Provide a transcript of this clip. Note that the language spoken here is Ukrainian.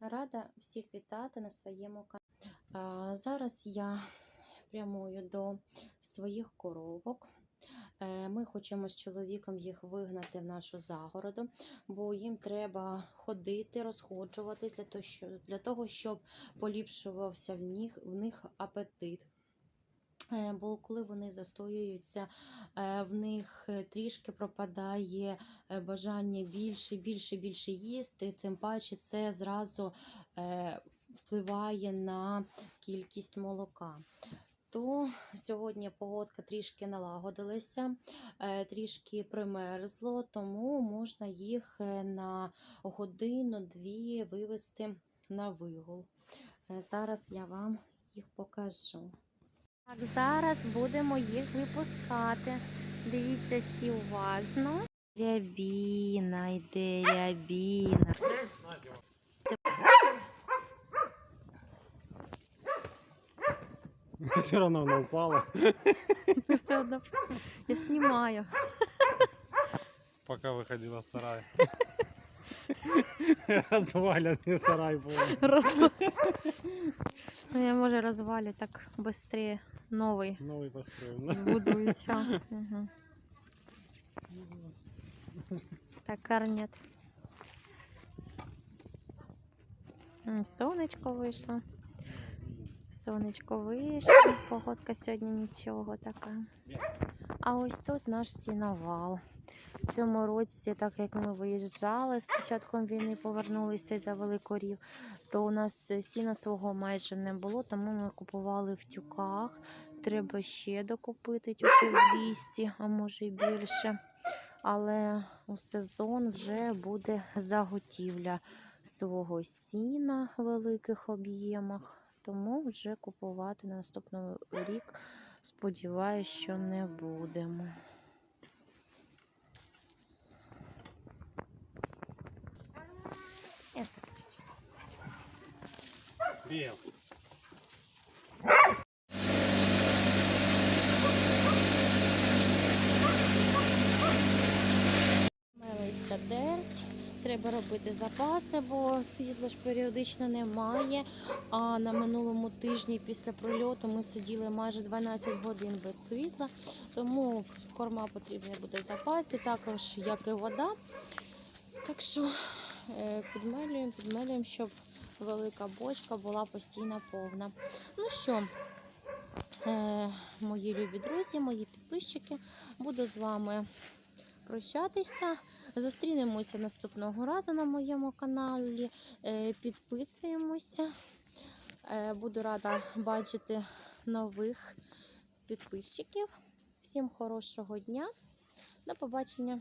Рада всіх вітати на своєму каналі. Зараз я прямую до своїх коровок. Е, Ми хочемо з чоловіком їх вигнати в нашу загороду, бо їм треба ходити, розходжуватись для того, що- для того щоб поліпшувався в них апетит. Бо коли вони застоюються, е, в них е, трішки пропадає е, бажання більше, більше, більше їсти. Тим паче це зразу впливає на кількість молока. То сьогодні погодка трішки налагодилася, трішки примерзло, тому можна їх на годину-дві вивести на вигул. Зараз я вам їх покажу. Так, зараз будемо їх випускати. Дивіться всі уважно. Рябіна йде, рябіна. Все равно она упала, Все одно я знімаю. пока выходила в сарай. Разваленный сарай был. Роз... Ну, я може розвалю так швидше новий Новый построен. да? будується. Угу. Так, карнет. М, Сонечко вийшло. Сонечко вийшло. Погодка сьогодні нічого така. А ось тут наш сіновал. В цьому році, так як ми виїжджали з початком війни, повернулися і завели корів, то у нас сіна свого майже не було, тому ми купували в тюках. Треба ще докупити тюків 200, а може й більше. Але у сезон вже буде заготівля свого сіна в великих об'ємах, тому вже купувати на наступний рік, сподіваюся, що не будемо. Я треба робити запаси, бо світла ж періодично немає. А на минулому тижні після прильоту ми сиділи майже 12 годин без світла, тому корма потрібна буде в запасі, також як і вода. Так що е, підмелюємо, підмелюємо, щоб велика бочка була постійно повна. Ну що, е, мої любі друзі, мої підписчики, буду з вами прощатися. Зустрінемося наступного разу на моєму каналі. Е, Підписуємося. Е, Буду рада бачити нових підписчиків. Всім хорошого дня. До побачення.